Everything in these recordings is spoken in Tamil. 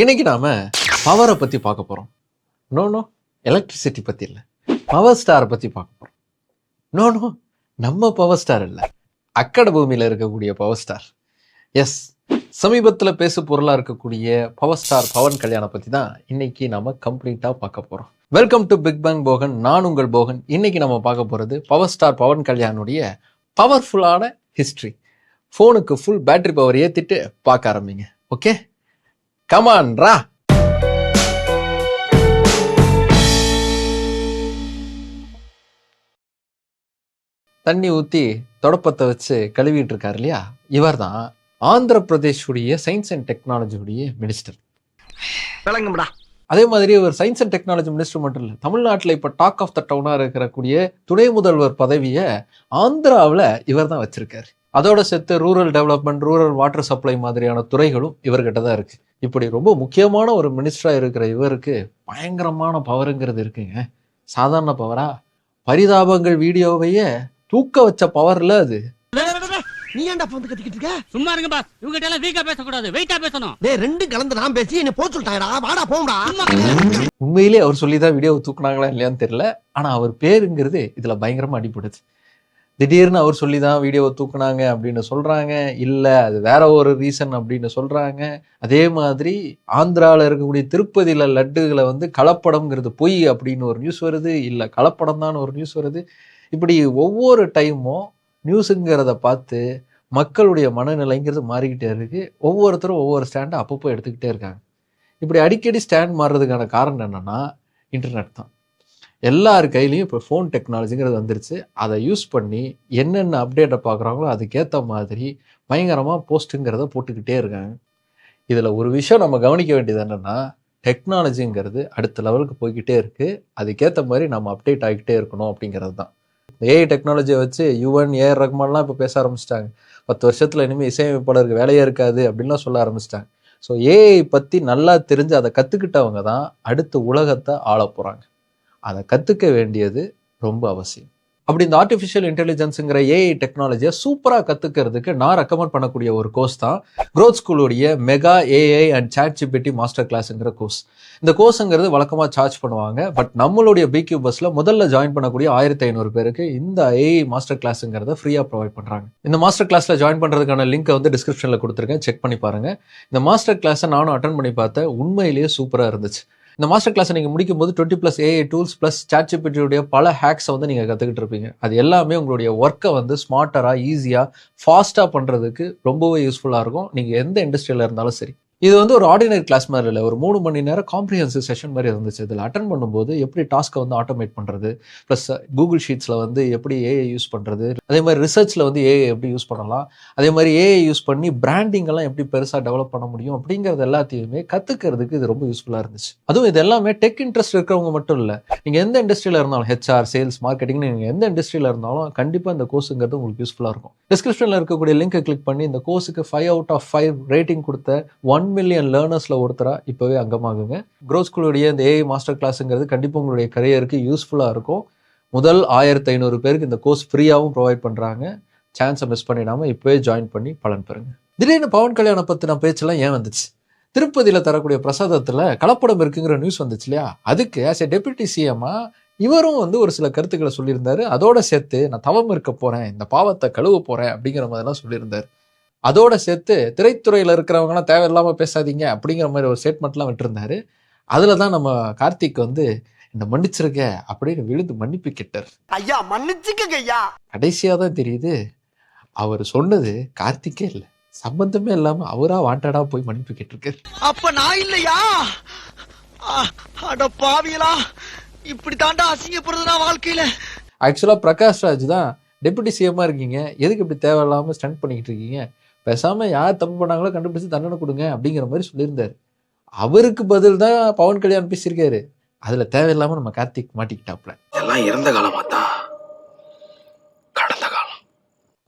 இன்னைக்கு நாம பவரை பத்தி பார்க்க போறோம். நோ நோ எலக்ட்ரிசிட்டி பத்தி இல்ல. பவர் ஸ்டாரை பத்தி பார்க்க போறோம். நோ நோ நம்ம பவர் ஸ்டார் இல்ல. அக்கட பூமியில இருக்கக்கூடிய பவர் ஸ்டார் எஸ் சமீபத்தில் பேசு பொருளாக இருக்கக்கூடிய பவர் ஸ்டார் பவன் கல்யாணம் பற்றி தான் இன்னைக்கு நம்ம கம்ப்ளீட்டாக பார்க்க போகிறோம் welcome to big bang Bogan நான் உங்கள் போகன். இன்னைக்கு நம்ம பார்க்க போகிறது பவர் ஸ்டார் பவன் கல்யாணுடைய பவர்ஃபுல்லான ஹிஸ்ட்ரி ஃபோனுக்கு ஃபுல் பேட்டரி பவர் ஏற்றிட்டு பார்க்க ஆரம்பிங்க. ஓகே கமான் ரா தண்ணி ஊற்றி தொடப்பத்தை வச்சு கழுவிட்டு இருக்காரு இல்லையா? இவர் தான் ஆந்திர பிரதேஷுடைய சயின்ஸ் அண்ட் டெக்னாலஜியுடைய மினிஸ்டர். விளங்கும்டா அதே மாதிரி இவர் சயின்ஸ் அண்ட் டெக்னாலஜி மினிஸ்டர் மட்டும் இல்லை தமிழ்நாட்டில் இப்போ டாக் ஆஃப் த டவுனாக இருக்கக்கூடிய துணை முதல்வர் பதவியை ஆந்திராவில் இவர் தான் வச்சிருக்காரு. அதோட சேர்த்து rural development rural water supply மாதிரியான துறைகளும் இவர்கிட்ட தான் இருக்கு. இப்படி ரொம்ப முக்கியமான ஒரு மினிஸ்டராக இருக்கிற இவருக்கு பயங்கரமான பவருங்கிறது இருக்குங்க. சாதாரண பவரா பரிதாபங்கள் வீடியோவையே தூக்க வச்ச பவர்ல அது. நீ ஏன்டா வந்து கத்திக்கிட்டு இருக்க? சும்மா இருங்க பாஸ் இவங்க எல்லாம் வீக்கா பேசக்கூடாது. வெயிட்டா பேசணும். டேய் ரெண்டு கலந்து நான் பேசி என்ன போச்சு சொல்லிட்டாடா வாடா போங்கடா உண்மையிலே அவர் சொல்லி தான் வீடியோ தூக்குனாங்களா இல்லையான்னு தெரியல. ஆனா அவர் பேருங்கிறது இதுல பயங்கரமா அடிபடுது திடீர்னு அவர் சொல்லி தான் வீடியோவை தூக்குனாங்க அப்படின்னு சொல்கிறாங்க இல்லை அது வேற ஒரு ரீசன் அப்படின்னு சொல்கிறாங்க அதே மாதிரி ஆந்திராவில் இருக்கக்கூடிய திருப்பதியில் லட்டுகளை வந்து கலப்படம்ங்கிறது பொய் அப்படின்னு ஒரு நியூஸ் வருது. இல்லை கலப்படம் தான் ஒரு நியூஸ் வருது. இப்படி ஒவ்வொரு டைமும் நியூஸுங்கிறத பார்த்து மக்களுடைய மனநிலைங்கிறது மாறிக்கிட்டே இருக்குது ஒவ்வொருத்தரும் ஒவ்வொரு ஸ்டாண்டை அப்பப்போ எடுத்துக்கிட்டே இருக்காங்க. இப்படி அடிக்கடி ஸ்டாண்ட் மாறுறதுக்கான காரணம் என்னென்னா இன்டர்நெட் தான். எல்லார் கையிலையும் இப்போ ஃபோன் டெக்னாலஜிங்கிறது வந்துருச்சு. அதை யூஸ் பண்ணி என்னென்ன அப்டேட்டை பார்க்குறாங்களோ அதுக்கேற்ற மாதிரி பயங்கரமாக போஸ்ட்டுங்கிறத போட்டுக்கிட்டே இருக்காங்க. இதில் ஒரு விஷயம் நம்ம கவனிக்க வேண்டியது என்னென்னா டெக்னாலஜிங்கிறது அடுத்த லெவலுக்கு போய்கிட்டே இருக்குது அதுக்கேற்ற மாதிரி நம்ம அப்டேட் ஆகிக்கிட்டே இருக்கணும் அப்படிங்கிறது தான். ஏஐ டெக்னாலஜியை வச்சு யுவன் ஏஆர் ரஹ்மான்லாம் இப்போ பேச ஆரம்பிச்சிட்டாங்க. பத்து வருஷத்தில் இனிமேல் இசையமைப்பாளருக்கு வேலையே இருக்காது அப்படின்லாம் சொல்ல ஆரம்பிச்சிட்டாங்க. ஸோ ஏஐ பற்றி நல்லா தெரிஞ்சு அதை கற்றுக்கிட்டவங்க தான் அடுத்த உலகத்தை ஆள போகிறாங்க அதை கற்றுக்க வேண்டியது ரொம்ப அவசியம். அப்படி இந்த ஆர்டிஃபிஷியல் இன்டெலிஜென்ஸுங்கிற ஏஐ டெக்னாலஜியை சூப்பராக கற்றுக்கிறதுக்கு நான் ரெக்கமெண்ட் பண்ணக்கூடிய ஒரு கோர்ஸ் தான் growth ஸ்கூலுடைய mega AI and chat GPT master கிளாஸுங்கிற course இந்த கோர்ஸுங்கிறது வழக்கமாக சார்ஜ் பண்ணுவாங்க. பட் நம்மளுடைய பிக்யூ பஸ்ஸில் முதல்ல ஜாயின் பண்ணக்கூடிய ஆயிரத்தி ஐநூறு பேருக்கு இந்த ஏஐ மாஸ்டர் கிளாஸுங்கிறத ஃப்ரீயாக ப்ரொவைட் பண்ணுறாங்க இந்த மாஸ்டர் கிளாஸில் ஜாயின் பண்ணுறதுக்கான லிங்க்கை வந்து டிஸ்கிரிப்ஷனில் கொடுத்துருக்கேன். செக் பண்ணி பாருங்கள் இந்த மாஸ்டர் கிளாஸை நானும் அட்டன் பண்ணி பார்த்தேன். உண்மையிலேயே சூப்பராக இருந்துச்சு. இந்த மாஸ்டர் கிளாஸை நீங்கள் முடிக்கும் போது twenty plus AI tools plus சாட்சிபிட்டியுடைய பல ஹேக்ஸை வந்து நீங்கள் கற்றுக்கிட்டு இருப்பீங்க. அது எல்லாமே உங்களுடைய ஒர்க்கை வந்து ஸ்மார்ட்டராக ஈஸியாக ஃபாஸ்ட்டாக பண்ணுறதுக்கு ரொம்பவே யூஸ்ஃபுல்லாக இருக்கும். நீங்கள் எந்த இண்டஸ்ட்ரியில் இருந்தாலும் சரி. இது வந்து ஒரு ஆர்டினரி கிளாஸ் மாதிரி இல்லை. ஒரு மூணு மணி நேரம் காம்ப்ரிஹென்சிவ் செஷன் மாதிரி இருந்துச்சு. இதில் அட்டன் பண்ணும்போது எப்படி டாஸ்க்கை வந்து ஆட்டோமேட் பண்ணுறது ப்ளஸ் கூகுள் ஷீட்ஸில் வந்து எப்படி ஏஐ யூஸ் பண்ணுறது அதே மாதிரி ரிசர்ச்சில் வந்து ஏஐ எப்படி யூஸ் பண்ணலாம்? அதே மாதிரி ஏஐ யூஸ் பண்ணி பிராண்டிங்கெல்லாம் எப்படி பெருசாக டெவலப் பண்ண முடியும்? அப்படிங்கிறது எல்லாத்தையுமே கற்றுக்கிறதுக்கு இது ரொம்ப யூஸ்ஃபுல்லாக இருந்துச்சு. அதுவும் இது எல்லாமே டெக் இன்ட்ரெஸ்ட் இருக்கிறவங்க மட்டும் இல்லை. நீங்கள் எந்த இண்டஸ்ட்ரியில் இருந்தாலும் ஹெச்ஆர் சேல்ஸ் மார்க்கெட்டிங் நீங்கள் எந்த இண்டஸ்ட்ரியில் இருந்தாலும் கண்டிப்பாக இந்த கோர்ஸுங்கிறது உங்களுக்கு யூஸ்ஃபுல்லாக இருக்கும். டிஸ்கிரிப்ஷனில் இருக்கக்கூடிய லிங்கை கிளிக் பண்ணி இந்த கோர்ஸுக்கு five out of five rating கொடுத்த ஒன் மில்லியன் லேர்னர்ஸில் ஒருத்தராக இப்போவே அங்கமாகுங்க. க்ரோத் ஸ்கூலுடைய இந்த ஏஐ மாஸ்டர் கிளாஸுங்கிறது கண்டிப்பாக உங்களுடைய கரியருக்கு யூஸ்ஃபுல்லாக இருக்கும். முதல் ஆயிரத்தி ஐநூறு பேருக்கு இந்த கோர்ஸ் ஃப்ரீயாகவும் ப்ரொவைட் பண்ணுறாங்க சான்ஸை மிஸ் பண்ணிடாமல் இப்போவே ஜாயின் பண்ணி பலன் பெறுங்க. திடீர்னு பவன் கல்யாணம் பற்றின பேச்செல்லாம் ஏன் வந்துச்சு? திருப்பதியில் தரக்கூடிய பிரசாதத்தில் கலப்படம் இருக்குங்கிற நியூஸ் வந்துச்சு இல்லையா? அதுக்கு ஆஸ் எ டெபியூட்டி சிஎம்மா இவரும் வந்து ஒரு சில கருத்துக்களை சொல்லியிருந்தாரு. அதோட சேர்த்து நான் தவம் இருக்க போகிறேன் இந்த பாவத்தை கழுவ போகிறேன் அப்படிங்கிற மாதிரிலாம் சொல்லியிருந்தார். அதோட சேர்த்து திரைத்துறையில் இருக்கிறவங்கலாம் தேவையில்லாமல் பேசாதீங்க அப்படிங்கிற மாதிரி ஒரு ஸ்டேட்மெண்ட்லாம் விட்டுருந்தாரு. அதில் தான் நம்ம கார்த்திக் வந்து இந்த மன்னிச்சிருக்க அப்படின்னு விழுந்து மன்னிப்பு கேட்டார். ஐயா மன்னிச்சுக்கங்க ஐயா. கடைசியாக தான் தெரியுது அவர் சொன்னது கார்த்திக்கே இல்லை. சம்பந்தமே இல்லாமல் அவராக வாண்டடாக போய் மன்னிப்பு கேட்டிருக்காரு. அப்ப நான் இல்லையா? அட பாவியலா இப்படி தாண்டா அசிங்கப்படுறது நான் வாழ்க்கையில ஆக்சுவலாக பிரகாஷ் ராஜ் தான் டெபுட்டி சிஎம்மாக இருக்கீங்க. எதுக்கு இப்படி தேவையில்லாமல் ஸ்டண்ட் பண்ணிக்கிட்டு இருக்கீங்க? பேசாமல் யார் தப்பு பண்ணாங்களோ கண்டுபிடிச்சு தண்டனை கொடுங்க அப்படிங்கிற மாதிரி சொல்லியிருந்தாரு. அவருக்கு பதில் தான் பவன் கல்யாண் பேசியிருக்காரு. அதில் தேவையில்லாமல் நம்ம கார்த்திக் மாட்டிக்கிட்டாப்ல எல்லாம் இறந்த காலமா தான் கடந்த காலம்.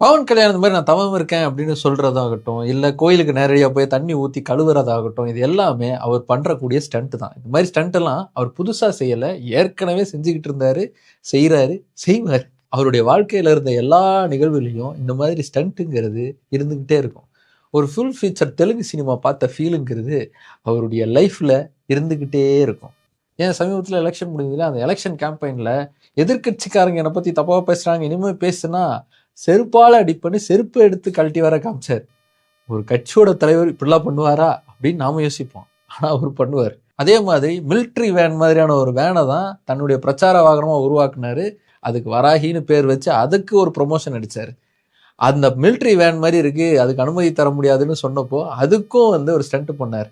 பவன் கல்யாணம் இந்த மாதிரி நான் தவம் இருக்கேன் அப்படின்னு சொல்றதாகட்டும் இல்லை கோயிலுக்கு நேரடியாக போய் தண்ணி ஊற்றி கழுவுறதாகட்டும் இது எல்லாமே அவர் பண்ணுறக்கூடிய ஸ்டண்ட் தான். இந்த மாதிரி ஸ்டண்ட் எல்லாம் அவர் புதுசாக செய்யலை ஏற்கனவே செஞ்சுக்கிட்டு இருந்தாரு செய்கிறாரு செய்வார். அவருடைய வாழ்க்கையில் இருந்த எல்லா நிகழ்வுலையும் இந்த மாதிரி ஸ்டண்ட்டுங்கிறது இருந்துக்கிட்டே இருக்கும். ஒரு ஃபுல் ஃபீச்சர் தெலுங்கு சினிமா பார்த்த ஃபீலுங்கிறது அவருடைய லைஃப்பில் இருந்துக்கிட்டே இருக்கும். ஏன்? சமீபத்தில் எலெக்ஷன் முடிஞ்சதில் அந்த எலெக்ஷன் கேம்பெயினில் எதிர்க்கட்சிக்காரங்க என்னை பற்றி தப்பாக பேசுகிறாங்க இனிமேல் பேசுனா செருப்பால் அடிப்பண்ணி செருப்பு எடுத்து கழட்டி வர காமிச்சார். ஒரு கட்சியோட தலைவர் இப்படிலாம் பண்ணுவாரா அப்படின்னு நாம யோசிப்போம். ஆனால் அவர் பண்ணுவார். அதே மாதிரி மிலிட்ரி வேன் மாதிரியான ஒரு வேனை தான் தன்னுடைய பிரச்சார வாகனமாக உருவாக்குனாரு. அதுக்கு வராகின்னு பேர் வச்சு அதுக்கு ஒரு ப்ரொமோஷன் அடிச்சார். அந்த மிலிட்ரி வேன் மாதிரி இருக்குது அதுக்கு அனுமதி தர முடியாதுன்னு சொன்னப்போ அதுக்கும் வந்து ஒரு ஸ்டண்ட் பண்ணார்.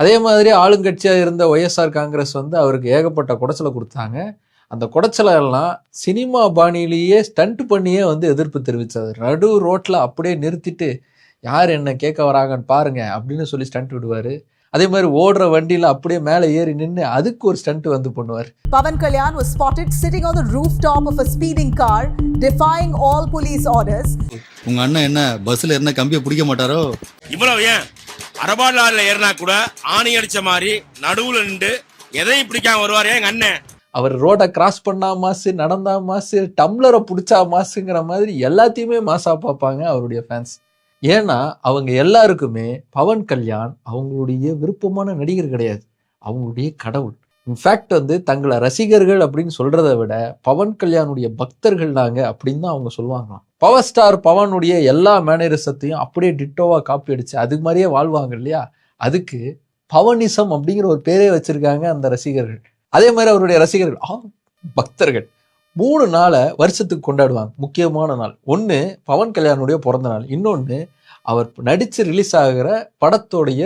அதே மாதிரி ஆளுங்கட்சியாக இருந்த ஒய்எஸ்ஆர் காங்கிரஸ் வந்து அவருக்கு ஏகப்பட்ட குடைச்சலை கொடுத்தாங்க. அந்த குடைச்சலை எல்லாம் சினிமா பாணியிலேயே ஸ்டண்ட் பண்ணியே வந்து எதிர்ப்பு தெரிவித்தார் நடு ரோட்டில் அப்படியே நிறுத்திட்டு யார் என்ன கேட்க வராங்கன்னு பாருங்க அப்படின்னு சொல்லி ஸ்டண்ட் விடுவார். அதே மாதிரி ஓடுற வண்டியில் அப்படியே மேலே ஏறி நின்று அதுக்கு ஒரு ஸ்டண்ட் வந்து பண்ணுவார். Pavan Kalyan was spotted sitting on the rooftop of a speeding car, defying all police orders. உங்க அண்ணன் என்ன பஸ்ல என்ன கம்பியை பிடிக்க மாட்டாரோ? இவ்வளவு ஏன்? அரபாட்லாரில் ஏறினா கூட ஆணி அடிச்ச மாதிரி நடுவுல நின்று எதையும் பிடிக்காம வருவாரு எங்க அண்ணன்? அவர் ரோடை கிராஸ் பண்ணா மாசு நடந்தா மாசு டம்ளரை பிடிச்சா மாசுங்கிற மாதிரி எல்லாத்தையுமே மாசா பார்ப்பாங்க அவருடைய ஃபேன்ஸ் ஏன்னா அவங்க எல்லாருக்குமே பவன் கல்யாண் அவங்களுடைய விருப்பமான நடிகர் கிடையாது. அவங்களுடைய கடவுள். இன்ஃபேக்ட் வந்து தங்களை ரசிகர்கள் அப்படின்னு சொல்றதை விட பவன் கல்யாணுடைய பக்தர்கள் நாங்க அப்படின்னு தான் அவங்க சொல்லுவாங்களாம். பவர் ஸ்டார் பவனுடைய எல்லா மேனரிசத்தையும் அப்படியே டிட்டோவா காப்பி அடிச்சு அது மாதிரியே வாழ்வாங்க இல்லையா? அதுக்கு பவனிசம் அப்படிங்கிற ஒரு பேரே வச்சிருக்காங்க அந்த ரசிகர்கள். அதே மாதிரி அவருடைய ரசிகர்கள் ஆ பக்தர்கள். மூணு நாளை வருஷத்துக்கு கொண்டாடுவாங்க முக்கியமான நாள். ஒன்று பவன் கல்யாணுடைய பிறந்த நாள். இன்னொன்று அவர் நடித்து ரிலீஸ் ஆகிற படத்தோடைய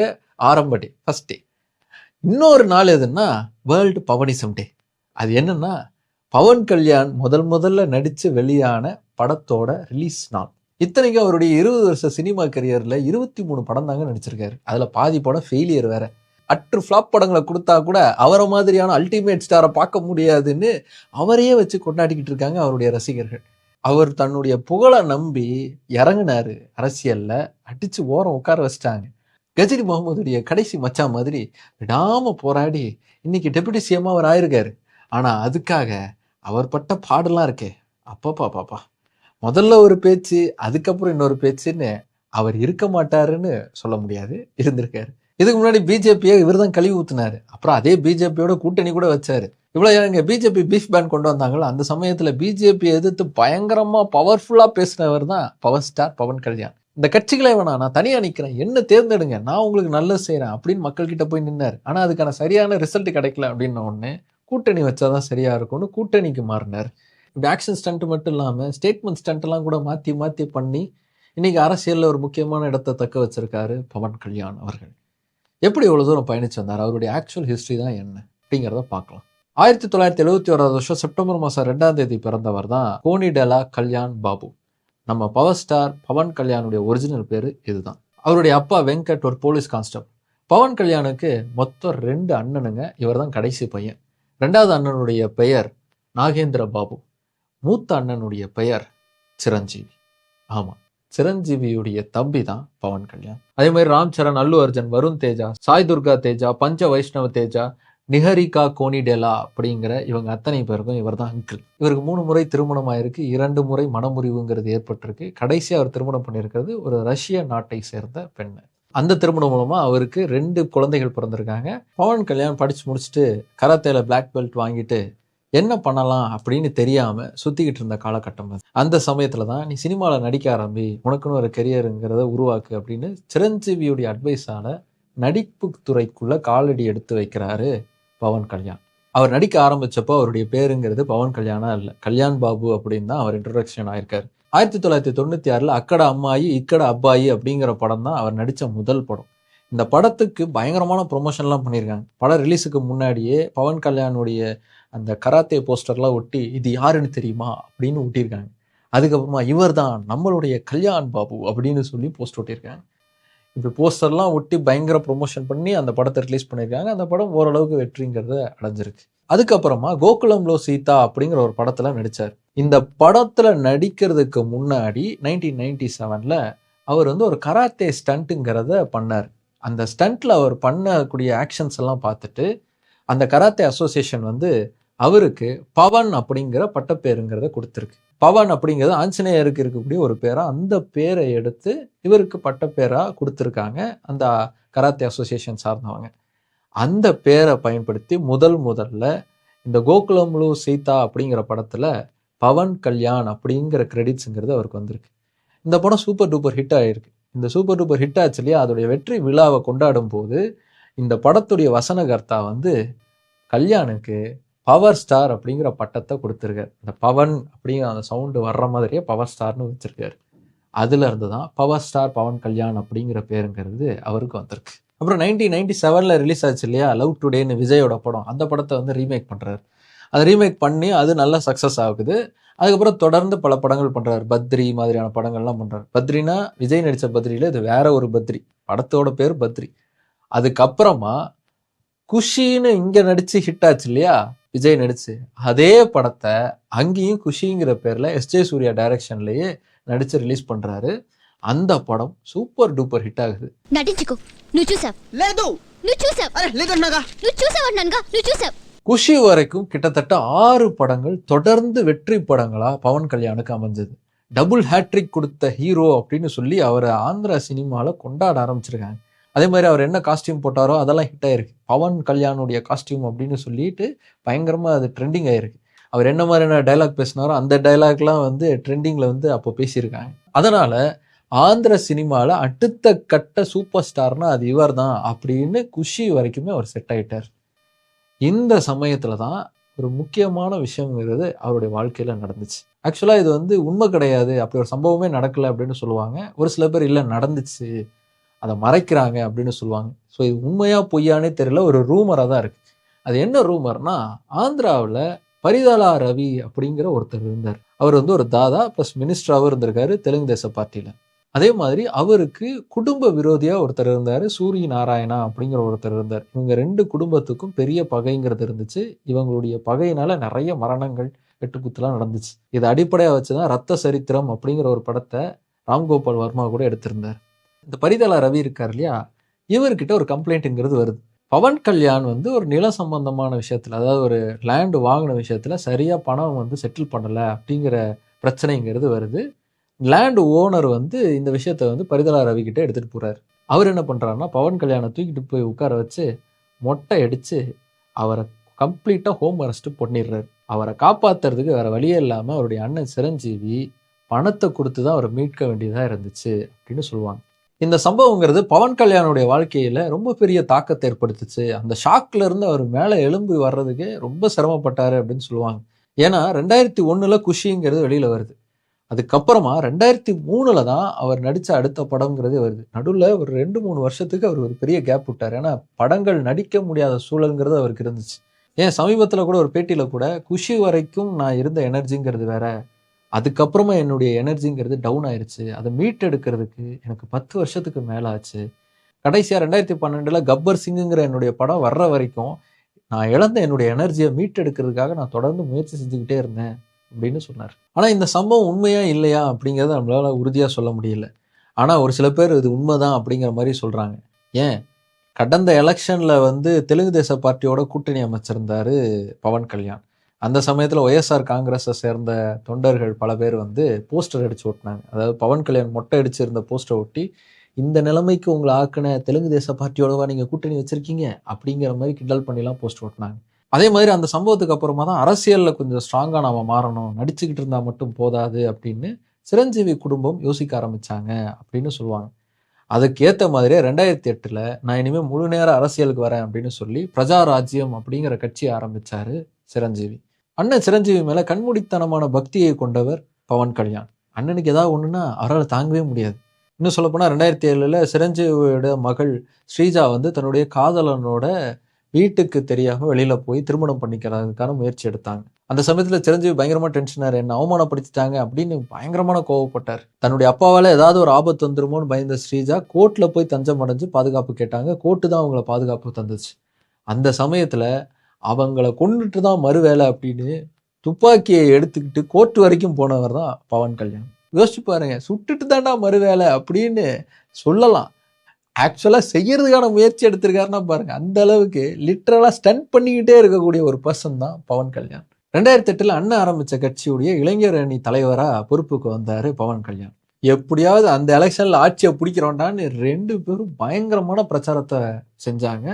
ஆரம்ப டே ஃபஸ்ட் டே இன்னொரு நாள் எதுன்னா வேர்ல்டு பவனிசம் டே அது என்னன்னா பவன் கல்யாண் முதல் முதல்ல நடித்து வெளியான படத்தோட ரிலீஸ் நாள். இத்தனைக்கும் அவருடைய இருபது வருஷ சினிமா கரியரில் இருபத்தி மூணு படம் தாங்க நடிச்சிருக்காரு. அதில் பாதி படம் ஃபெயிலியர் வேற. அற்று ஃப்ளாப் படங்களை கொடுத்தா கூட அவரை மாதிரியான அல்டிமேட் ஸ்டாரை பார்க்க முடியாதுன்னு அவரையே வச்சு கொண்டாடிக்கிட்டு இருக்காங்க அவருடைய ரசிகர்கள். அவர் தன்னுடைய புகழை நம்பி இறங்குனாரு அரசியல்ல. அடிச்சு ஓரம் உட்கார வச்சிட்டாங்க. கஜினி முகமதுடைய கடைசி மச்சான் மாதிரி விடாம போராடி இன்னைக்கு டெபுட்டி சிஎம் அவர் ஆயிருக்காரு. ஆனா அதுக்காக அவர் பட்ட பாடெல்லாம் இருக்கே. அப்பப்பா பாப்பா முதல்ல ஒரு பேச்சு அதுக்கப்புறம் இன்னொரு பேச்சுன்னு அவர் இருக்க மாட்டாருன்னு சொல்ல முடியாது. இருந்திருக்காரு. இதுக்கு முன்னாடி பிஜேபியை இவர் தான் கழுவி ஊத்துனாரு. அப்புறம் அதே பிஜேபியோட கூட்டணி கூட வச்சாரு. இவ்வளோ எங்கள் பிஜேபி பீஃப் பேன் கொண்டு வந்தாங்களோ அந்த சமயத்தில் பிஜேபி எதிர்த்து பயங்கரமாக பவர்ஃபுல்லாக பேசினவர் தான் பவர் ஸ்டார் பவன் கல்யாண். இந்த கட்சிகளை வேணாம் நான் தனியாக நிற்கிறேன் என்ன தேர்ந்தெடுங்க நான் உங்களுக்கு நல்லது செய்கிறேன் அப்படின்னு மக்கள்கிட்ட போய் நின்னார். ஆனால் அதுக்கான சரியான ரிசல்ட் கிடைக்கல அப்படின்ன ஒன்று கூட்டணி வச்சாதான் சரியாக இருக்கும்னு கூட்டணிக்கு மாறினார். இப்படி ஆக்ஷன் ஸ்டண்ட் மட்டும் இல்லாமல் ஸ்டேட்மெண்ட் ஸ்டண்ட்லாம் கூட மாற்றி மாற்றி பண்ணி இன்றைக்கி அரசியலில் ஒரு முக்கியமான இடத்தை தக்க வச்சுருக்காரு பவன் கல்யாண் அவர்கள். எப்படி இவ்வளோ தூரம் பயணிச்சு வந்தார்? அவருடைய ஆக்சுவல் ஹிஸ்ட்ரி தான் என்ன அப்படிங்கிறத பார்க்கலாம். ஆயிரத்தி தொள்ளாயிரத்தி எழுபத்தி ஓராவது வருஷம் செப்டம்பர் மாதம் ரெண்டாம் தேதி பிறந்தவர் தான் கோனிடெலா கல்யாண் பாபு. நம்ம பவர் ஸ்டார் பவன் கல்யாணுடைய ஒரிஜினல் பேர் இதுதான். அவருடைய அப்பா வெங்கட் ஒரு போலீஸ் கான்ஸ்டபிள் பவன் கல்யாணுக்கு மொத்தம் ரெண்டு அண்ணனுங்க இவர் தான் கடைசி பையன். ரெண்டாவது அண்ணனுடைய பெயர் நாகேந்திர பாபு. மூத்த அண்ணனுடைய பெயர் சிரஞ்சீவி. ஆமாம் சிரஞ்சீவியுடைய தம்பி தான் பவன் கல்யாண். அதே மாதிரி ராம் சரண் அல்லு அர்ஜுன் வருண் தேஜா சாய் துர்கா தேஜா பஞ்ச வைஷ்ணவ தேஜா நிஹரிகா கோனிடெலா அப்படிங்கிற இவங்க அத்தனை பேருக்கும் இவர் தான் அங்கிள் இவருக்கு மூணு முறை திருமணம் ஆயிருக்கு இரண்டு முறை மனமுறிவுங்கிறது ஏற்பட்டிருக்கு. கடைசியாக அவர் திருமணம் பண்ணியிருக்கிறது ஒரு ரஷ்ய நாட்டை சேர்ந்த பெண் அந்த திருமணம் மூலமாக அவருக்கு ரெண்டு குழந்தைகள் பிறந்திருக்காங்க. பவன் கல்யாணம் படித்து முடிச்சுட்டு கராத்தேல பிளாக் பெல்ட் வாங்கிட்டு என்ன பண்ணலாம் அப்படின்னு தெரியாமல் சுற்றிக்கிட்டு இருந்த காலகட்டம் அது. அந்த சமயத்தில் தான் நீ சினிமாவில் நடிக்க ஆரம்பி உனக்குன்னு ஒரு கெரியருங்கிறத உருவாக்கு அப்படின்னு சிரஞ்சீவியுடைய அட்வைஸால் நடிப்பு துறைக்குள்ளே காலடி எடுத்து வைக்கிறாரு பவன் கல்யாண். அவர் நடிக்க ஆரம்பிச்சப்போ அவருடைய பேருங்கிறது பவன் கல்யாணா இல்லை. கல்யாண் பாபு அப்படின்னு தான் அவர் இன்ட்ரடக்ஷன் ஆயிருக்காரு. ஆயிரத்தி தொள்ளாயிரத்தி தொண்ணூற்றி ஆறில் அக்கட அம்மாயி இக்கட அப்பாயி அப்படிங்கிற படம் தான் அவர் நடித்த முதல் படம். இந்த படத்துக்கு பயங்கரமான ப்ரொமோஷன்லாம் பண்ணியிருக்காங்க. படம் ரிலீஸுக்கு முன்னாடியே பவன் கல்யாணுடைய அந்த கராத்தே போஸ்டர்லாம் ஒட்டி இது யாருன்னு தெரியுமா? அப்படின்னு ஒட்டியிருக்காங்க. அதுக்கப்புறமா இவர் தான் நம்மளுடைய கல்யாண் பாபு அப்படின்னு சொல்லி போஸ்ட் ஒட்டியிருக்காங்க. இப்படி போஸ்டர்லாம் ஒட்டி பயங்கர ப்ரொமோஷன் பண்ணி அந்த படத்தை ரிலீஸ் பண்ணியிருக்காங்க அந்த படம் ஓரளவுக்கு வெற்றிங்கிறத அடைஞ்சிருக்கு. அதுக்கப்புறமா கோகுலம்லோ சீதா அப்படிங்கிற ஒரு படத்தில் நடித்தார் இந்த படத்தில் நடிக்கிறதுக்கு முன்னாடி நைன்டீன் நைன்டி செவனில் அவர் வந்து ஒரு கராத்தே ஸ்டண்ட்டுங்கிறத பண்ணார். அந்த ஸ்டண்ட்டில் அவர் பண்ணக்கூடிய ஆக்ஷன்ஸ் எல்லாம் பார்த்துட்டு அந்த கராத்தே அசோசியேஷன் வந்து அவருக்கு பவன் அப்படிங்கிற பட்டப்பேருங்கிறத கொடுத்துருக்கு. பவன் அப்படிங்கிறது ஆஞ்சநேயருக்கு இருக்கக்கூடிய ஒரு பேரா அந்த பேரை எடுத்து இவருக்கு பட்ட பேரா கொடுத்துருக்காங்க அந்த கராத்தே அசோசியேஷன் சார்ந்தவங்க. அந்த பேரை பயன்படுத்தி முதல் முதல்ல இந்த கோகுலம்லு சீதா அப்படிங்கிற படத்துல பவன் கல்யாண் அப்படிங்கிற கிரெடிட்ஸுங்கிறது அவருக்கு வந்திருக்கு. இந்த படம் சூப்பர் டூப்பர் ஹிட் ஆயிருக்கு. இந்த சூப்பர் டூப்பர் ஹிட் ஆச்சு இல்லையா? அதோடைய வெற்றி விழாவை கொண்டாடும் போது இந்த படத்துடைய வசனகர்த்தா வந்து கல்யாணுக்கு பவர் ஸ்டார் அப்படிங்கிற பட்டத்தை கொடுத்துருக்காரு. இந்த பவன் அப்படிங்கிற அந்த சவுண்டு வர்ற மாதிரியே பவர் ஸ்டார்னு வச்சுருக்காரு. அதுல இருந்து தான் பவர் ஸ்டார் பவன் கல்யாண் அப்படிங்கிற பேருங்கிறது அவருக்கு வந்திருக்கு. அப்புறம் நைன்டீன் நைன்டி செவனில் ரிலீஸ் ஆச்சு இல்லையா? லவ் டுடேன்னு விஜயோட படம். அந்த படத்தை வந்து ரீமேக் பண்ணுறாரு அதை ரீமேக் பண்ணி அது நல்லா சக்ஸஸ் ஆகுது. அதுக்கப்புறம் தொடர்ந்து பல படங்கள் பண்ணுறாரு பத்ரி மாதிரியான படங்கள்லாம் பண்ணுறாரு பத்ரினா விஜய் நடித்த பத்ரியில் இது வேற ஒரு பத்ரி. படத்தோட பேர் பத்ரி. அதுக்கப்புறமா குஷின்னு இங்கே நடித்து ஹிட் ஆச்சு இல்லையா? விஜய் நடிச்சு அதே படத்தை அங்கேயும் குஷிங்கிற பேரில் எஸ்ஜே சூர்யா டைரக்ஷன்லேயே நடித்து ரிலீஸ் பண்ணுறாரு அந்த படம் சூப்பர் டூப்பர் ஹிட் ஆகுது నటించుకో నువ్వు చూసావు లేదు నువ్వు చూసావు అరే లేదన్నాగా నువ్వు చూసావన్నానుగా నువ్వు చూసావు குஷி வரைக்கும் கிட்டத்தட்ட ஆறு படங்கள் தொடர்ந்து வெற்றி படங்களா பவன் கல்யாணுக்கு அமைஞ்சது டபுள் ஹேட்ரிக் கொடுத்த ஹீரோ அப்படின்னு சொல்லி அவரை ஆந்திரா சினிமாவில் கொண்டாட ஆரம்பிச்சிருக்காங்க அதே மாதிரி அவர் என்ன காஸ்டியூம் போட்டாரோ அதெல்லாம் ஹிட் ஆயிருக்கு. பவன் கல்யாணுடைய காஸ்டியூம் அப்படின்னு சொல்லிட்டு பயங்கரமாக அது ட்ரெண்டிங் ஆயிருக்கு. அவர் என்ன மாதிரியான டைலாக் பேசினாரோ அந்த டைலாக்லாம் வந்து ட்ரெண்டிங்கில் வந்து அப்போ பேசியிருக்காங்க. அதனால் ஆந்திர சினிமாவில் அடுத்த கட்ட சூப்பர் ஸ்டார்னா அது இவர் தான் அப்படின்னு குஷி வரைக்குமே அவர் செட் ஆகிட்டார் இந்த சமயத்தில் தான் ஒரு முக்கியமான விஷயங்கிறது அவருடைய வாழ்க்கையில் நடந்துச்சு. ஆக்சுவலாக இது வந்து உண்மை கிடையாது. அப்படி ஒரு சம்பவமே நடக்கலை அப்படின்னு சொல்லுவாங்க. ஒரு சில பேர் இல்லை நடந்துச்சு. அதை மறைக்கிறாங்க அப்படின்னு சொல்லுவாங்க. ஸோ இது உண்மையாக பொய்யானே தெரியல ஒரு ரூமராக தான் இருக்குது அது என்ன ரூமர்னா ஆந்திராவில் பரிதாலா ரவி அப்படிங்கிற ஒருத்தர் இருந்தார். அவர் வந்து ஒரு தாதா ப்ளஸ் மினிஸ்டராகவும் இருந்திருக்காரு தெலுங்கு தேச பார்ட்டியில் அதே மாதிரி அவருக்கு குடும்ப விரோதியாக ஒருத்தர் இருந்தார் சூரிய நாராயணா அப்படிங்கிற ஒருத்தர் இருந்தார். இவங்க ரெண்டு குடும்பத்துக்கும் பெரிய பகைங்கிறது இருந்துச்சு. இவங்களுடைய பகையினால நிறைய மரணங்கள் வெட்டுக்குத்துலாம் நடந்துச்சு. இதை அடிப்படையாக வச்சு தான் ரத்த சரித்திரம் அப்படிங்கிற ஒரு படத்தை ராம்கோபால் வர்மா கூட எடுத்திருந்தார். இந்த பரிதலா ரவி இருக்கார் இல்லையா? இவர்கிட்ட ஒரு கம்ப்ளைண்ட்டுங்கிறது வருது. பவன் கல்யாண் வந்து ஒரு நில சம்பந்தமான விஷயத்தில் அதாவது ஒரு லேண்டு வாங்கின விஷயத்தில் சரியாக பணம் வந்து செட்டில் பண்ணலை அப்படிங்கிற பிரச்சனைங்கிறது வருது. லேண்ட் ஓனர் வந்து இந்த விஷயத்த வந்து பரிதலா ரவி எடுத்துகிட்டு எடுத்துட்டு அவர் என்ன பண்ணுறாருன்னா பவன் கல்யாணை தூக்கிட்டு போய் உட்கார வச்சு மொட்டை அடித்து அவரை கம்ப்ளீட்டாக ஹோம் அரெஸ்ட்டு பண்ணிடுறாரு. அவரை காப்பாத்துறதுக்கு வேறு வழியே இல்லாமல் அவருடைய அண்ணன் சிரஞ்சீவி பணத்தை கொடுத்து தான் அவரை மீட்க வேண்டியதாக இருந்துச்சு அப்படின்னு சொல்லுவாங்க. இந்த சம்பவங்கிறது பவன் கல்யாணுடைய வாழ்க்கையில் ரொம்ப பெரிய தாக்கத்தை ஏற்படுத்துச்சு. அந்த ஷாக்ல இருந்து அவர் மேலே எலும்பு வர்றதுக்கே ரொம்ப சிரமப்பட்டார் அப்படின்னு சொல்லுவாங்க. ஏன்னா ரெண்டாயிரத்தி ஒன்றில் குஷிங்கிறது வெளியில் வருது. அதுக்கப்புறமா ரெண்டாயிரத்தி மூணில் தான் அவர் நடித்த அடுத்த படங்கிறது வருது. நடுவில் ஒரு ரெண்டு மூணு வருஷத்துக்கு அவர் ஒரு பெரிய கேப் விட்டார். ஏன்னா படங்கள் நடிக்க முடியாத சூழல்ங்கிறது அவருக்கு இருந்துச்சு. ஏன் சமீபத்தில் கூட ஒரு பேட்டியில் கூட குஷி வரைக்கும் நான் இருந்த எனர்ஜிங்கிறது வேற. அதுக்கப்புறமா என்னுடைய எனர்ஜிங்கிறது டவுன் ஆயிடுச்சு அதை மீட் எடுக்கிறதுக்கு எனக்கு பத்து வருஷத்துக்கு மேலே ஆச்சு கடைசியாக ரெண்டாயிரத்தி பன்னெண்டில் கப்பர் சிங்குங்கிற என்னுடைய படம் வர்ற வரைக்கும் நான் இழந்த என்னுடைய எனர்ஜியை மீட்டெடுக்கிறதுக்காக நான் தொடர்ந்து முயற்சி செஞ்சுக்கிட்டே இருந்தேன் அப்படின்னு சொன்னார். ஆனால் இந்த சம்பவம் உண்மையா இல்லையா அப்படிங்கிறத நம்மளால் உறுதியாக சொல்ல முடியல. ஆனால் ஒரு சில பேர் இது உண்மைதான் அப்படிங்கிற மாதிரி சொல்கிறாங்க ஏன்? கடந்த எலெக்ஷனில் வந்து தெலுங்கு தேச பார்ட்டியோட கூட்டணி அமைச்சிருந்தாரு பவன் கல்யாண். அந்த சமயத்தில் ஒய்எஸ்ஆர் காங்கிரஸை சேர்ந்த தொண்டர்கள் பல பேர் வந்து போஸ்டர் அடித்து ஓட்டினாங்க. அதாவது பவன் கல்யாண் மொட்டை அடிச்சிருந்த போஸ்டரை ஒட்டி இந்த நிலைமைக்கு உங்களை ஆக்கின தெலுங்கு தேச பார்ட்டியோடவா நீங்கள் கூட்டணி வச்சுருக்கீங்க? அப்படிங்கிற மாதிரி கிண்டல் பண்ணிலாம் போஸ்டர் ஓட்டினாங்க. அதே மாதிரி அந்த சம்பவத்துக்கு அப்புறமா தான் அரசியலில் கொஞ்சம் ஸ்ட்ராங்காக நாம் மாறணும் நடிச்சுக்கிட்டு இருந்தால் மட்டும் போதாது அப்படின்னு சிரஞ்சீவி குடும்பம் யோசிக்க ஆரம்பிச்சாங்க அப்படின்னு சொல்லுவாங்க. அதுக்கேற்ற மாதிரியே ரெண்டாயிரத்தி எட்டில் நான் இனிமேல் முழு நேர அரசியலுக்கு வரேன் அப்படின்னு சொல்லி பிரஜா ராஜ்யம் அப்படிங்கிற கட்சியை ஆரம்பித்தார் சிரஞ்சீவி. அண்ணன் சிரஞ்சீவி மேலே கண்மூடித்தனமான பக்தியை கொண்டவர் பவன் கல்யாண். அண்ணனுக்கு ஏதாவது ஒன்றுன்னா அவரால் தாங்கவே முடியாது. இன்னும் சொல்லப்போனால் ரெண்டாயிரத்தி ஏழில் சிரஞ்சீவியோட மகள் ஸ்ரீஜா வந்து தன்னுடைய காதலனோட வீட்டுக்கு தெரியாமல் வெளியில் போய் திருமணம் பண்ணிக்கிறதுக்கான முயற்சி எடுத்தாங்க. அந்த சமயத்தில் சிரஞ்சீவி பயங்கரமாக டென்ஷனாரு என்ன அவமானப்படுத்திட்டாங்க? அப்படின்னு பயங்கரமான கோவப்பட்டார். தன்னுடைய அப்பாவால் ஏதாவது ஒரு ஆபத்து வந்துருமோன்னு பயந்த ஸ்ரீஜா கோர்ட்டில் போய் தஞ்சம் அடைஞ்சு பாதுகாப்பு கேட்டாங்க. கோர்ட்டு தான் அவங்கள பாதுகாப்பு தந்துச்சு. அந்த சமயத்தில் அவங்கள கொண்டுட்டு தான் மறுவேலை அப்படின்னு துப்பாக்கியை எடுத்துக்கிட்டு கோர்ட் வரைக்கும் போனவர் தான் பவன் கல்யாண். யோசிச்சு பாருங்க சுட்டுட்டு தாண்டா மறுவேலை அப்படின்னு சொல்லலாம். ஆக்சுவலாக செய்யறதுக்கான முயற்சி எடுத்திருக்காருன்னா பாருங்க அந்த அளவுக்கு லிட்ரலாக ஸ்டன்ட் பண்ணிக்கிட்டே இருக்கக்கூடிய ஒரு பர்சன் தான் பவன் கல்யாண். ரெண்டாயிரத்தி எட்டில் அண்ணன் ஆரம்பித்த கட்சியுடைய இளைஞர் அணி தலைவராக பொறுப்புக்கு வந்தார் பவன் கல்யாண். எப்படியாவது அந்த எலெக்ஷனில் ஆட்சியை பிடிக்கிறோண்டான்னு ரெண்டு பேரும் பயங்கரமான பிரச்சாரத்தை செஞ்சாங்க.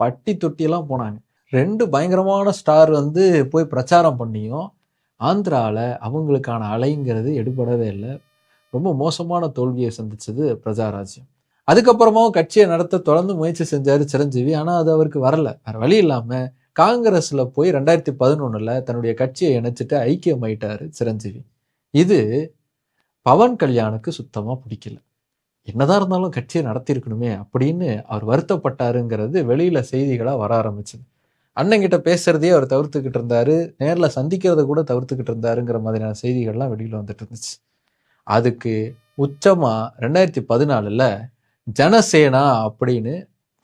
பட்டி தொட்டியெல்லாம் போனாங்க. ரெண்டு பயங்கரமான ஸ்டார் வந்து போய் பிரச்சாரம் பண்ணியும் ஆந்திராவில் அவங்களுக்கான அலைங்கிறது எடுபடவே இல்லை. ரொம்ப மோசமான தோல்வியை சந்தித்தது பிரஜாராஜ்யம் அதுக்கப்புறமாவும் கட்சியை நடத்த தொடர்ந்து முயற்சி செஞ்சார் சிரஞ்சீவி. ஆனால் அது அவருக்கு வரல. வேறு வழி இல்லாமல் காங்கிரஸில் போய் ரெண்டாயிரத்தி பதினொன்றில் தன்னுடைய கட்சியை இணைச்சிட்டு ஐக்கியமாயிட்டாரு சிரஞ்சீவி. இது பவன் கல்யாணுக்கு சுத்தமாக பிடிக்கல. என்னதான் இருந்தாலும் கட்சியை நடத்தியிருக்கணுமே அப்படின்னு அவர் வருத்தப்பட்டாருங்கிறது வெளியில் செய்திகளாக வர ஆரம்பிச்சது. அண்ணங்கிட்ட பேசுறதையே அவர் தவிர்த்துக்கிட்டு இருந்தாரு. நேரில் சந்திக்கிறத கூட தவிர்த்துக்கிட்டு இருந்தாருங்கிற மாதிரியான செய்திகள்லாம் வெளியில் வந்துட்டு இருந்துச்சு. அதுக்கு உச்சமாக ரெண்டாயிரத்தி பதினாலில் ஜனசேனா அப்படின்னு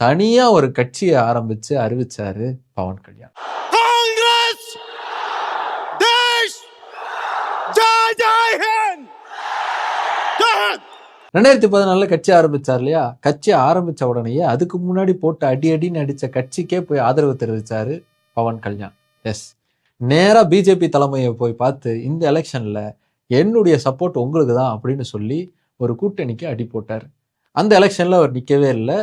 தனியாக ஒரு கட்சியை ஆரம்பித்து அறிவிச்சார் பவன் கல்யாண். காங்கிரஸ்! ரெண்டாயிரத்தி பதினாலில் கட்சி ஆரம்பிச்சார் இல்லையா? கட்சி ஆரம்பித்த உடனேயே அதுக்கு முன்னாடி போட்டு அடி அடின்னு நடித்த கட்சிக்கே போய் ஆதரவு தெரிவித்தார் பவன் கல்யாண். எஸ் நேராக பிஜேபி தலைமையை போய் பார்த்து இந்த எலெக்ஷனில் என்னுடைய சப்போர்ட் உங்களுக்கு தான் அப்படின்னு சொல்லி ஒரு கூட்டணிக்கு அடி போட்டார். அந்த எலெக்ஷனில் அவர் நிற்கவே இல்லை.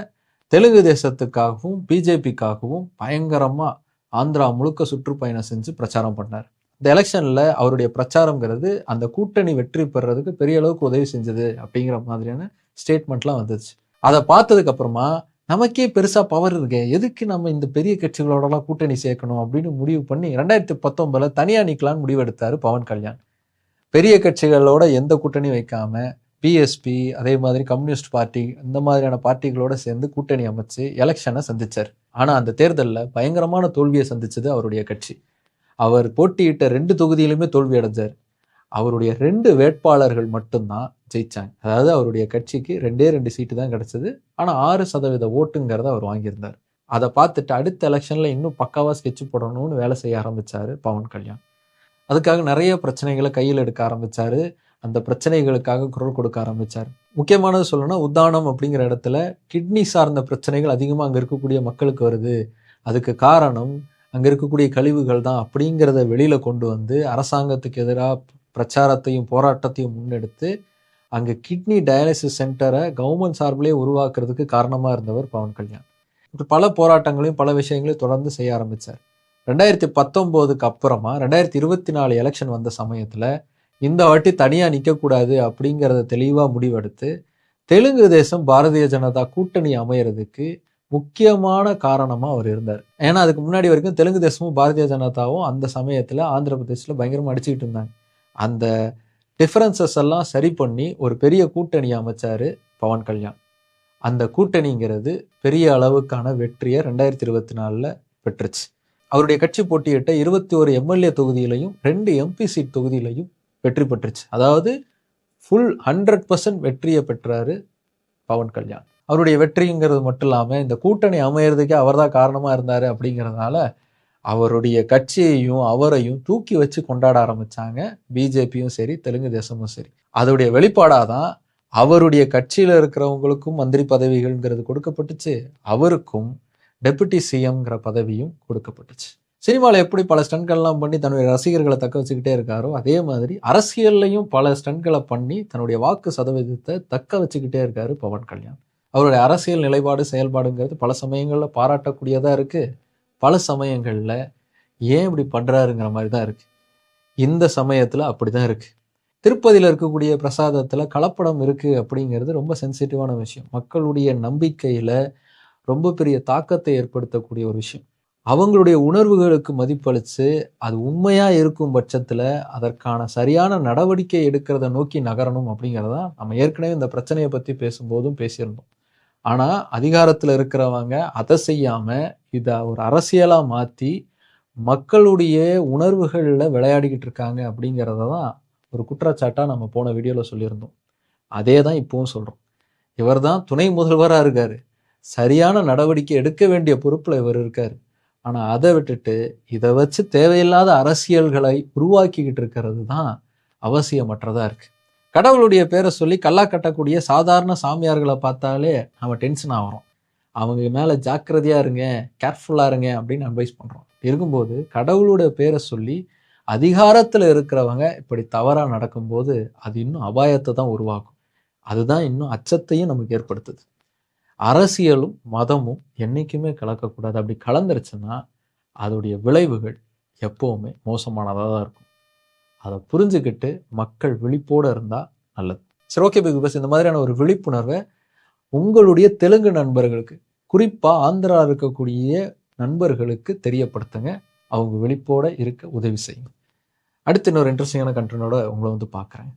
தெலுங்கு தேசத்துக்காகவும் பிஜேபிக்காகவும் பயங்கரமாக ஆந்திரா முழுக்க சுற்றுப்பயணம் செஞ்சு பிரச்சாரம் பண்ணார். இந்த எலெக்ஷனில் அவருடைய பிரச்சாரங்கிறது அந்த கூட்டணி வெற்றி பெறுறதுக்கு பெரிய அளவுக்கு உதவி செஞ்சது அப்படிங்கிற மாதிரியான ஸ்டேட்மெண்ட்லாம் வந்துச்சு. அதை பார்த்ததுக்கு அப்புறமா நமக்கே பெருசாக பவர் இருக்கே எதுக்கு நம்ம இந்த பெரிய கட்சிகளோடலாம் கூட்டணி சேர்க்கணும் அப்படின்னு முடிவு பண்ணி ரெண்டாயிரத்தி பத்தொன்பதில் தனியாக நிற்கலான்னு முடிவெடுத்தார் பவன் கல்யாண். பெரிய கட்சிகளோட எந்த கூட்டணியும் வைக்காமல் பிஎஸ்பி அதே மாதிரி கம்யூனிஸ்ட் பார்ட்டி இந்த மாதிரியான பார்ட்டிகளோட சேர்ந்து கூட்டணி அமைச்சு எலெக்ஷனை சந்திச்சார். ஆனால் அந்த தேர்தலில் பயங்கரமான தோல்வியை சந்திச்சது அவருடைய கட்சி. அவர் போட்டியிட்ட ரெண்டு தொகுதியிலுமே தோல்வி அடைஞ்சார். அவருடைய ரெண்டு வேட்பாளர்கள் மட்டும்தான் ஜெயிச்சாங்க. அதாவது அவருடைய கட்சிக்கு ரெண்டே ரெண்டு சீட்டு தான் கிடச்சிது. ஆனால் ஆறு சதவீத ஓட்டுங்கிறத அவர் வாங்கியிருந்தார். அதை பார்த்துட்டு அடுத்த எலெக்ஷனில் இன்னும் பக்காவாக ஸ்கெட்ச் போடணும்னு வேலை செய்ய ஆரம்பித்தார் பவன் கல்யாண். அதுக்காக நிறைய பிரச்சனைகளை கையில் எடுக்க ஆரம்பித்தார் அந்த பிரச்சனைகளுக்காக குரல் கொடுக்க ஆரம்பிச்சார். முக்கியமானது சொல்லணும்னா உதானம் அப்படிங்கிற இடத்துல கிட்னி சார்ந்த பிரச்சனைகள் அதிகமாக அங்கே இருக்கக்கூடிய மக்களுக்கு வருது. அதுக்கு காரணம் அங்கே இருக்கக்கூடிய கழிவுகள் தான் அப்படிங்கிறத வெளியில் கொண்டு வந்து அரசாங்கத்துக்கு எதிராக பிரச்சாரத்தையும் போராட்டத்தையும் முன்னெடுத்து அங்கே கிட்னி டயாலிசிஸ் சென்டரை கவர்மெண்ட் சார்பிலே உருவாக்குறதுக்கு காரணமாக இருந்தவர் பவன் கல்யாண். இப்படி பல போராட்டங்களையும் பல விஷயங்களையும் தொடர்ந்து செய்ய ஆரம்பித்தார் ரெண்டாயிரத்தி பத்தொம்போதுக்கு அப்புறமா ரெண்டாயிரத்தி இருபத்தி நாலு எலெக்ஷன் வந்த சமயத்தில் இந்த வாட்டி தனியாக நிற்கக்கூடாது அப்படிங்கிறத தெளிவாக முடிவெடுத்து தெலுங்கு தேசம் பாரதிய ஜனதா கூட்டணி அமையிறதுக்கு முக்கியமான காரணமாக அவர் இருந்தார். ஏன்னா அதுக்கு முன்னாடி வரைக்கும் தெலுங்கு தேசமும் பாரதிய ஜனதாவும் அந்த சமயத்தில் ஆந்திர பிரதேசில் பயங்கரமாக அடிச்சுக்கிட்டு இருந்தாங்க. அந்த டிஃப்ரென்சஸ் எல்லாம் சரி பண்ணி ஒரு பெரிய கூட்டணி அமைச்சார் பவன் கல்யாண். அந்த கூட்டணிங்கிறது பெரிய அளவுக்கான வெற்றியை ரெண்டாயிரத்தி இருபத்தி நாலில் பெற்றுச்சு. அவருடைய கட்சி போட்டியிட்ட இருபத்தி ஒரு எம்எல்ஏ தொகுதியிலையும் ரெண்டு எம்பி சீட் தொகுதியிலையும் வெற்றி பெற்றுச்சு. அதாவது ஃபுல் ஹண்ட்ரட் பர்சன்ட் வெற்றியை பெற்றாரு பவன் கல்யாண். அவருடைய வெற்றிங்கிறது மட்டும் இல்லாமல் இந்த கூட்டணி அமையிறதுக்கே அவர் தான் காரணமாக இருந்தார் அப்படிங்கிறதுனால அவருடைய கட்சியையும் அவரையும் தூக்கி வச்சு கொண்டாட ஆரம்பிச்சாங்க. பிஜேபியும் சரி தெலுங்கு தேசமும் சரி. அதோடைய வெளிப்பாடாக தான் அவருடைய கட்சியில் இருக்கிறவங்களுக்கும் மந்திரி பதவிகள்ங்கிறது கொடுக்கப்பட்டுச்சு. அவருக்கும் டெபுட்டி சிஎம்ங்கிற பதவியும் கொடுக்கப்பட்டுச்சு. சினிமாவில் எப்படி பல ஸ்டண்ட்கள்லாம் பண்ணி தன்னுடைய ரசிகர்களை தக்க வச்சுக்கிட்டே இருக்காரோ அதே மாதிரி அரசியல்லையும் பல ஸ்டண்ட்களை பண்ணி தன்னுடைய வாக்கு சதவீதத்தை தக்க வச்சுக்கிட்டே இருக்காரு பவன் கல்யாண். அவருடைய அரசியல் நிலைப்பாடு செயல்பாடுங்கிறது பல சமயங்களில் பாராட்டக்கூடியதாக இருக்குது பல சமயங்களில் ஏன் இப்படி பண்ணுறாருங்கிற மாதிரி தான் இருக்குது இந்த சமயத்தில் அப்படி தான் இருக்குது திருப்பதியில் இருக்கக்கூடிய பிரசாதத்தில் கலப்படம் இருக்குது அப்படிங்கிறது ரொம்ப சென்சிட்டிவான விஷயம். மக்களுடைய நம்பிக்கையில் ரொம்ப பெரிய தாக்கத்தை ஏற்படுத்தக்கூடிய ஒரு விஷயம். அவங்களுடைய உணர்வுகளுக்கு மதிப்பளித்து அது உண்மையாக இருக்கும் பட்சத்தில் அதற்கான சரியான நடவடிக்கை எடுக்கிறத நோக்கி நகரணும் அப்படிங்கிறதான் நம்ம ஏற்கனவே இந்த பிரச்சனையை பற்றி பேசும்போதும் பேசியிருந்தோம். ஆனால் அதிகாரத்தில் இருக்கிறவங்க அதை செய்யாமல் இதை ஒரு அரசியலாக மாற்றி மக்களுடைய உணர்வுகளில் விளையாடிக்கிட்டு இருக்காங்க அப்படிங்கிறத தான் ஒரு குற்றச்சாட்டாக நம்ம போன வீடியோவில் சொல்லியிருந்தோம். அதே தான் இப்போவும் சொல்கிறோம் இவர் தான் துணை முதல்வராக இருக்கார். சரியான நடவடிக்கை எடுக்க வேண்டிய பொறுப்பில் இவர் இருக்கார். ஆனால் அதை விட்டுட்டு இதை வச்சு தேவையில்லாத அரசியல்களை உருவாக்கிக்கிட்டு இருக்கிறது தான் அவசியமற்றதாக இருக்குது கடவுளுடைய பேரை சொல்லி கல்லா கட்டக்கூடிய சாதாரண சாமியார்களை பார்த்தாலே நம்ம டென்ஷன் ஆகிறோம். அவங்க மேலே ஜாக்கிரதையாக இருங்க கேர்ஃபுல்லாக இருங்க அப்படின்னு அட்வைஸ் பண்ணுறோம் இருக்கும்போது கடவுளோட பேரை சொல்லி அதிகாரத்தில் இருக்கிறவங்க இப்படி தவறாக நடக்கும்போது அது இன்னும் அபாயத்தை தான் உருவாக்கும். அதுதான் இன்னும் அச்சத்தையும் நமக்கு ஏற்படுத்துது. அரசியலும் மதமும் என்றைக்குமே கலக்கக்கூடாது. அப்படி கலந்துருச்சுன்னா அதோடைய விளைவுகள் எப்போவுமே மோசமானதாக தான் இருக்கும். அதை புரிஞ்சுக்கிட்டு மக்கள் விழிப்போடு இருந்தால் நல்லது. சரி ஓகே பிக் பாஸ். இந்த மாதிரியான ஒரு விழிப்புணர்வை உங்களுடைய தெலுங்கு நண்பர்களுக்கு குறிப்பாக ஆந்திரா இருக்கக்கூடிய நண்பர்களுக்கு தெரியப்படுத்துங்க. அவங்க விழிப்போடு இருக்க உதவி செய்யுங்க. அடுத்து இன்னொரு இன்ட்ரெஸ்டிங்கான கண்டனோட உங்களை வந்து பார்க்குறேன்.